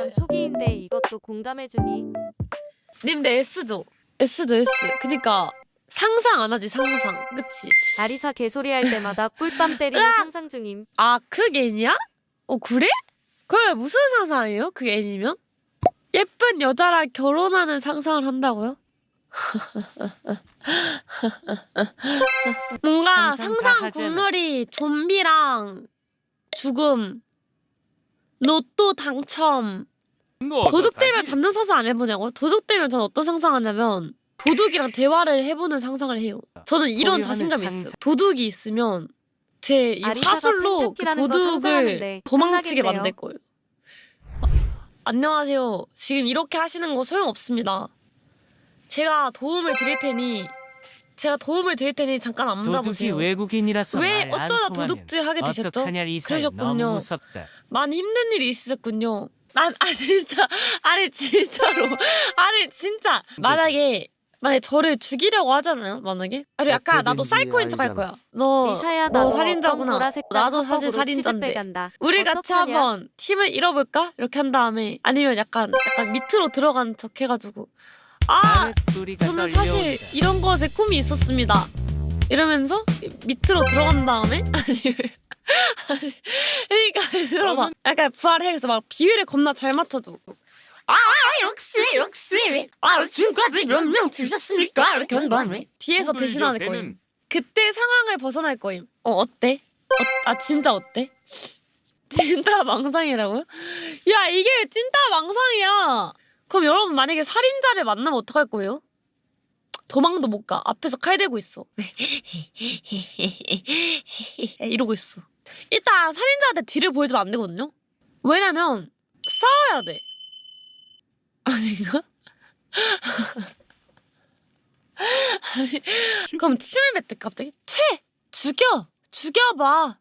개념 초기인데 이것도 공감해주니 님내 S죠. S죠 S. 그니까 상상 안 하지 상상. 그치? 아리사 개소리 할 때마다 꿀밤 때리는 상상 중임. 아, 그 애니야? 어, 그래? 그럼 무슨 상상이에요? 그 애니면? 예쁜 여자랑 결혼하는 상상을 한다고요? 뭔가 상상 다 상상 하잖아. 국룰이 좀비랑 죽음, 로또 당첨, 도둑되면 잡는 상상 안 해보냐고? 도둑되면 전 어떤 상상하냐면 도둑이랑 대화를 해보는 상상을 해요. 저는 이런 자신감이 상상. 있어요. 도둑이 있으면 제 이 아리사가 화술로 그 팬팬티라는 거 도둑을 상상하는데 도망치게. 만들 거예요. 아, 안녕하세요. 지금 이렇게 하시는 거 소용 없습니다. 제가 도움을 드릴 테니 제가 도움을 드릴 테니 잠깐 안 도둑이 잡으세요. 외국인이라서 왜 말안 어쩌다 통하면 도둑질 하게 되셨죠? 어떡하냐 그러셨군요. 너무 무섭다. 많이 힘든 일이 있으셨군요. 난 아 진짜 아니 진짜로 아니 진짜 만약에 만약에 저를 죽이려고 하잖아요 만약에 아니 아까 나도 사이코인 척 할. 거야 너 리사야 너 나도 살인자구나. 보라색 나도 사실 살인자인데. 간다. 우리 같이? 한번 팀을 잃어볼까 이렇게 한 다음에 아니면 약간 약간 밑으로 들어간 척 해가지고 아 저는 사실. 이런 것에 꿈이 있었습니다. 이러면서 밑으로 들어간 다음에 아니 그러니까 들어봐. 약간 부활해서 막 비위를 겁나 잘 맞춰줘. 아 역시 역시 아 지금까지 몇명 드셨습니까? 이렇게 한 다음에 뒤에서 배신하는 거임. 그때 상황을 벗어날 거임. 어 어때? 어, 아 진짜 어때? 진짜 망상이라고요? 야 이게 진짜 망상이야. 그럼 여러분 만약에 살인자를 만나면 어떡할 거예요? 도망도 못 가. 앞에서 칼 대고 있어. 이러고 있어. 일단 살인자한테 뒤를 보여주면 안 되거든요. 왜냐면 싸워야 돼. 아닌가? 아니, 그럼 침을 뱉대 갑자기 채 죽여 죽여봐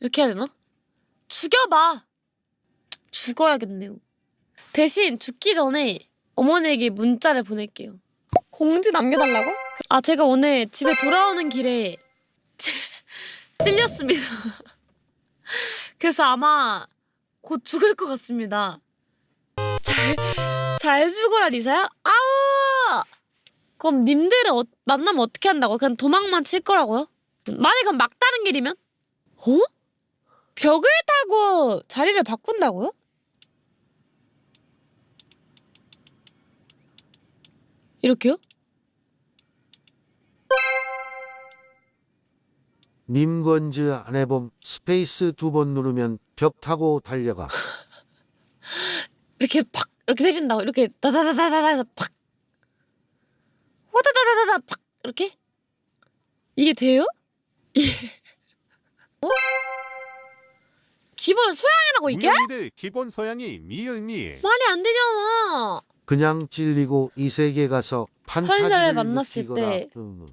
이렇게 해야 되나? 죽여봐 죽어야겠네요. 대신 죽기 전에 어머니에게 문자를 보낼게요. 공지 남겨달라고? 아 제가 오늘 집에 돌아오는 길에 찔- 찔렸습니다. 그래서 아마 곧 죽을 것 같습니다. 잘, 잘 죽어라 리사야? 아우! 그럼 님들은 어- 만나면 어떻게 한다고? 그냥 도망만 칠 거라고요? 만약 그럼 막다른 길이면? 어? 벽을 타고 자리를 바꾼다고요? 이렇게요? 님건즈 안 해봄 스페이스 두 번 누르면 벽 타고 달려가. 이렇게 팍 이렇게 때린다고 이렇게 다다다다다다 팍 와다다다다다 팍 이렇게 이게 돼요? 이게 어? 기본 소양이라고 이게? 국민들 기본 소양이 미을미 말이 안 되잖아. 그냥 찔리고 이 세계 가서 판타지를 만났을 느끼거나, 때 음,